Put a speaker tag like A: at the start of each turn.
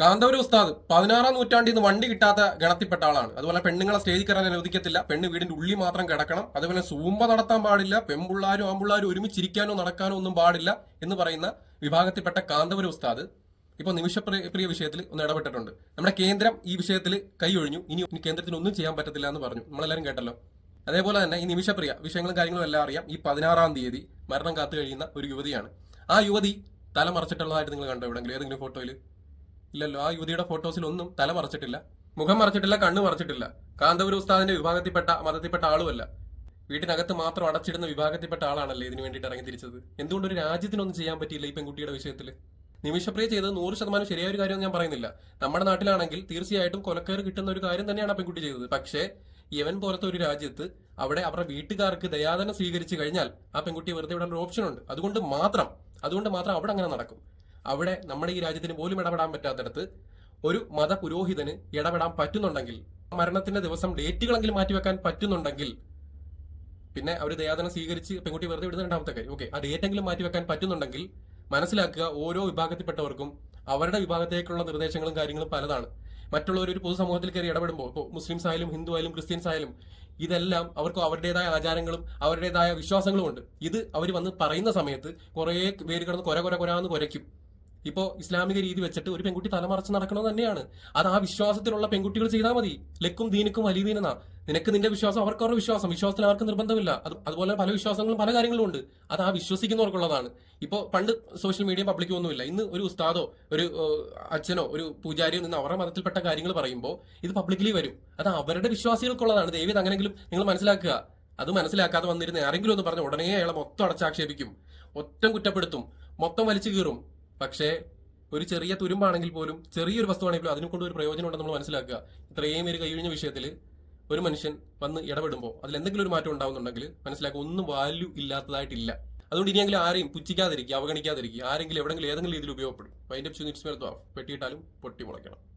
A: കാന്തപുര ഉസ്താദ് പതിനാറാം നൂറ്റാണ്ടിൽ നിന്ന് വണ്ടി കിട്ടാത്ത ഗണത്തിൽപ്പെട്ട ആളാണ്. അതുപോലെ പെണ്ണുങ്ങളെ സ്റ്റേജിൽ കയറാൻ അനുവദിക്കത്തില്ല. പെണ്ണ് വീടിന്റെ ഉള്ളിൽ മാത്രം കിടക്കണം. അതുപോലെ സൂമ്പ നടത്താൻ പാടില്ല. പെമ്പുള്ളാരും ആമ്പുള്ളാരും ഒരുമിച്ചിരിക്കാനോ നടക്കാനോ ഒന്നും പാടില്ല എന്ന് പറയുന്ന വിഭാഗത്തിൽപ്പെട്ട കാന്തപുര ഉസ്താദ് ഇപ്പോൾ നിമിഷപ്രിയ പ്രിയ വിഷയത്തിൽ ഒന്ന് ഇടപെട്ടിട്ടുണ്ട്. നമ്മുടെ കേന്ദ്രം ഈ വിഷയത്തിൽ കൈയൊഴിഞ്ഞു ഇനി കേന്ദ്രത്തിന് ഒന്നും ചെയ്യാൻ പറ്റത്തില്ല എന്ന് പറഞ്ഞു. നമ്മളെല്ലാവരും കേട്ടല്ലോ. അതേപോലെ തന്നെ ഈ നിമിഷപ്രിയ വിഷയങ്ങളും കാര്യങ്ങളും എല്ലാം അറിയാം. ഈ പതിനാറാം തീയതി മരണം കാത്തു കഴിയുന്ന ഒരു യുവതിയാണ്. ആ യുവതി തല മറച്ചിട്ടുള്ളതായിട്ട് നിങ്ങൾ കണ്ടോ എവിടെങ്കിലും ഏതെങ്കിലും ഫോട്ടോയിൽ? ഇല്ലല്ലോ. ആ യുവതിയുടെ ഫോട്ടോസിൽ ഒന്നും തല മറച്ചിട്ടില്ല. മുഖം മറച്ചിട്ടില്ല കണ്ണ് മറച്ചിട്ടില്ല. കാന്തപുര ഉസ്താദിന്റെ വിഭാഗത്തിൽപ്പെട്ട മതത്തിൽപ്പെട്ട ആളുമല്ല. വീട്ടിനകത്ത് മാത്രം അടച്ചിടുന്ന വിഭാഗത്തിൽപ്പെട്ട ആളാണല്ലേ ഇതിനു വേണ്ടിയിട്ട് ഇറങ്ങി തിരിച്ചത്? എന്തുകൊണ്ട് ഒരു രാജ്യത്തിനൊന്നും ചെയ്യാൻ പറ്റിയില്ല ഈ പെൺകുട്ടിയുടെ വിഷയത്തിൽ നിമിഷപ്രിയ ചെയ്തത് നൂറ് ശതമാനം ശരിയായ ഒരു കാര്യം ഞാൻ പറയുന്നില്ല. നമ്മുടെ നാട്ടിലാണെങ്കിൽ തീർച്ചയായിട്ടും കൊലക്കേറ് കിട്ടുന്ന ഒരു കാര്യം തന്നെയാണ് ആ പെൺകുട്ടി ചെയ്തത്. പക്ഷേ യവൻ പോലത്തെ ഒരു രാജ്യത്ത് അവിടെ അവരുടെ വീട്ടുകാർക്ക് ദയാദനം സ്വീകരിച്ചു കഴിഞ്ഞാൽ ആ പെൺകുട്ടി വെറുതെ വിടാൻ ഒരു ഓപ്ഷൻ ഉണ്ട്. അതുകൊണ്ട് മാത്രം അതുകൊണ്ട് മാത്രം അവിടെ അങ്ങനെ നടക്കും. അവിടെ നമ്മുടെ ഈ രാജ്യത്തിന് പോലും ഇടപെടാൻ പറ്റാത്തടത്ത് ഒരു മത പുരോഹിതന് ഇടപെടാൻ പറ്റുന്നുണ്ടെങ്കിൽ മരണത്തിന്റെ ദിവസം ഡേറ്റുകളെങ്കിലും മാറ്റിവെക്കാൻ പറ്റുന്നുണ്ടെങ്കിൽ പിന്നെ അവർ ദയാദനം സ്വീകരിച്ച് പെൺകുട്ടി വെറുതെ വിടുന്ന രണ്ടാമത്തെ കാര്യം. ഓക്കെ ആ ഡേറ്റെങ്കിലും മാറ്റിവെക്കാൻ പറ്റുന്നുണ്ടെങ്കിൽ മനസ്സിലാക്കുക ഓരോ വിഭാഗത്തിൽപ്പെട്ടവർക്കും അവരുടെ വിഭാഗത്തേക്കുള്ള നിർദ്ദേശങ്ങളും കാര്യങ്ങളും പലതാണ്. മറ്റുള്ളവർ ഒരു പൊതുസമൂഹത്തിൽ കയറി ഇടപെടുമ്പോൾ ഇപ്പോൾ മുസ്ലിംസ് ആയാലും ഹിന്ദു ആയാലും ക്രിസ്ത്യൻസ് ആയാലും ഇതെല്ലാം അവർക്ക് അവരുടേതായ ആചാരങ്ങളും അവരുടേതായ വിശ്വാസങ്ങളും ഉണ്ട്. ഇത് അവർ വന്ന് പറയുന്ന സമയത്ത് കുറേ പേര് കിടന്ന് കൊര കൊര കൊരാന്ന് കുരയ്ക്കും. ഇപ്പോൾ ഇസ്ലാമിക രീതി വെച്ചിട്ട് ഒരു പെൺകുട്ടി തലമറച്ച് നടക്കണം തന്നെയാണ്. അത് ആ വിശ്വാസത്തിലുള്ള പെൺകുട്ടികൾ ചെയ്താൽ മതി. ലക്കും ദീനിക്കും വലിയതീനെന്നാ നിനക്ക് നിന്റെ വിശ്വാസം അവർക്ക് അവരുടെ വിശ്വാസം. വിശ്വാസത്തിൽ അവർക്ക് നിർബന്ധമില്ല. അത് അതുപോലെ പല വിശ്വാസങ്ങളും പല കാര്യങ്ങളും ഉണ്ട് അത് ആ വിശ്വസിക്കുന്നവർക്കുള്ളതാണ്. ഇപ്പോൾ പണ്ട് സോഷ്യൽ മീഡിയ പബ്ലിക് ഒന്നുമില്ല. ഇന്ന് ഒരു ഉസ്താദോ ഒരു അച്ഛനോ ഒരു പൂജാരിയോ നിന്ന് അവരുടെ മതത്തിൽപ്പെട്ട കാര്യങ്ങൾ പറയുമ്പോൾ ഇത് പബ്ലിക്കലി വരും. അത് അവരുടെ വിശ്വാസികൾക്കുള്ളതാണ്. ദൈവം അങ്ങനെങ്കിലും നിങ്ങൾ മനസ്സിലാക്കുക. അത് മനസ്സിലാക്കാതെ വന്നിരുന്ന ആരെങ്കിലും ഒന്ന് പറഞ്ഞ ഉടനെ അയാളെ മൊത്തം അടച്ചാക്ഷേപിക്കും. ഒറ്റം കുറ്റപ്പെടുത്തും. മൊത്തം വലിച്ചു കീറും. പക്ഷേ ഒരു ചെറിയ തുരുമ്പാണെങ്കിൽ പോലും ചെറിയൊരു വസ്തുവാണെങ്കിലും അതിനെ കൊണ്ട് ഒരു പ്രയോജനം ഉണ്ടെന്ന് നമ്മൾ മനസ്സിലാക്കുക. ഇത്രയും ഒരു കഴിഞ്ഞ വിഷയത്തിൽ ഒരു മനുഷ്യൻ വന്ന് ഇടപെടുമ്പോൾ അതിൽ എന്തെങ്കിലും ഒരു മാറ്റം ഉണ്ടാവുന്നുണ്ടെങ്കിൽ മനസ്സിലാക്കുക ഒന്നും വാല്യൂ ഇല്ലാത്തതായിട്ടില്ല. അതുകൊണ്ട് ഇനിയെങ്കിലും ആരെയും പുച്ഛിക്കാതിരിക്കുക അവഗണിക്കാതിരിക്കുക. ആരെങ്കിലും എവിടെങ്കിലും ഏതെങ്കിലും രീതിയിൽ ഉപയോഗപ്പെടും. അതിന്റെ പെട്ടിയിട്ടാലും പൊട്ടി മുളയ്ക്കണം.